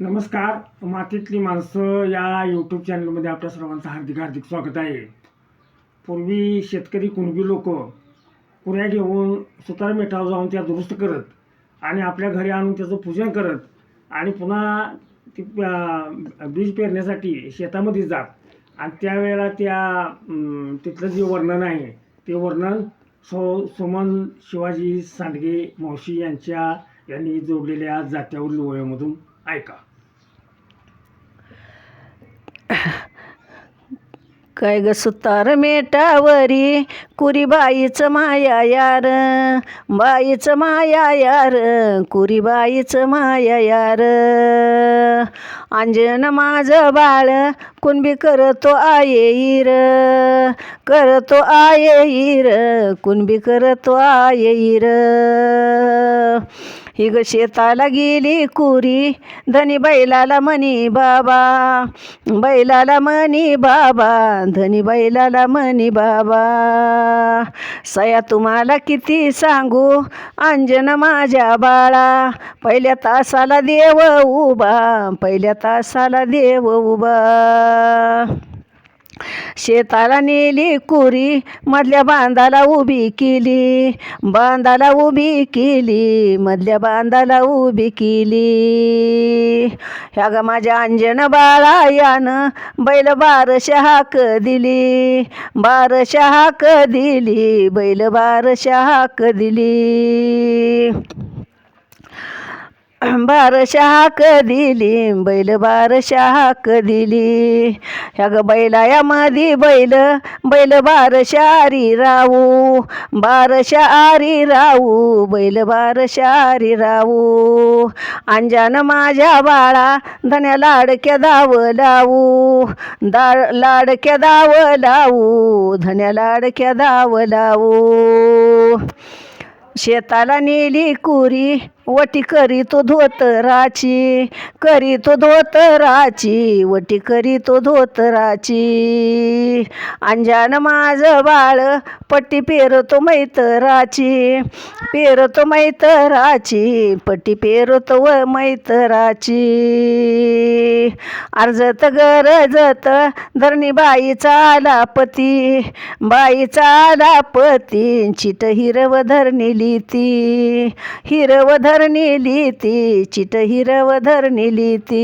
नमस्कार मातीतली माणसं या यूट्यूब चॅनलमध्ये आपल्या सर्वांचं हार्दिक हार्दिक स्वागत आहे. पूर्वी शेतकरी कुणबी लोक कुऱ्या घेऊन सुतार मेठावर जाऊन त्या दुरुस्त करत आणि आपल्या घरी आणून त्याचं पूजन करत आणि पुन्हा ती बीज पेरण्यासाठी शेतामध्ये जात. आणि त्यावेळेला त्या तिथलं जे वर्णन आहे ते वर्णन सौ सुमन शिवाजी सांडगे मावशी यांच्या यांनी जोडलेल्या जात्यावर लोह्यामधून ऐका. काय ग सुतार मेटावरी? कुरी बाईचं माया यार बाईचं माया यार कुरी बाईचं माया यार. अंजन माझं बाळ कुणबी करतो आयेईर करतो आयेईर कुणबी करतो आयेईर ही ग शेताला गेली कुरी. धनी बैलाला म्हणी बाबा. बैलाला म्हणी बाबा. धनी बैलाला म्हणी बाबा. सया तुम्हाला किती सांगू? अंजन माझ्या बाळा. पहिल्या तासाला देव उभा. पहिल्या तासाला देव उभा. शेताला नेली कुरी मधल्या बांधाला उभी केली. बांधाला उभी केली मधल्या बांधाला उभी केली. ह्या ग माझ्या अंजन बाळा यानं बैल बारशा हाक दिली. बारशा हाक दिली बैल बारशा हाक दिली. बारशाक दिली बैल बारशाक दिली. ह्या ग बैलाया मधी बैल बैल बारशारी राहू. बारशा राहू बैल बारशारी राहू. अंजान माझ्या बाळा धन्या लाडक्या दाव लावू. दा लाडक्या दाव लावू धन्या लाडक्या दाव लावू. शेताला नेली कुरी वटी करी तो धोतराची करी तो धोतराची वटी करी तो धोतराची. अंजान माझं बाळ पट्टी पेरतो मैतराची पेरतो मैतराची पट्टी पेरतो व मैतराची. अर्जत गरजत धरणी बाईचा आला पती. बाईचा आला पती चिट हिरव धरणी लिती हिरव धरणी लिती चिट हिरव धरणी लिती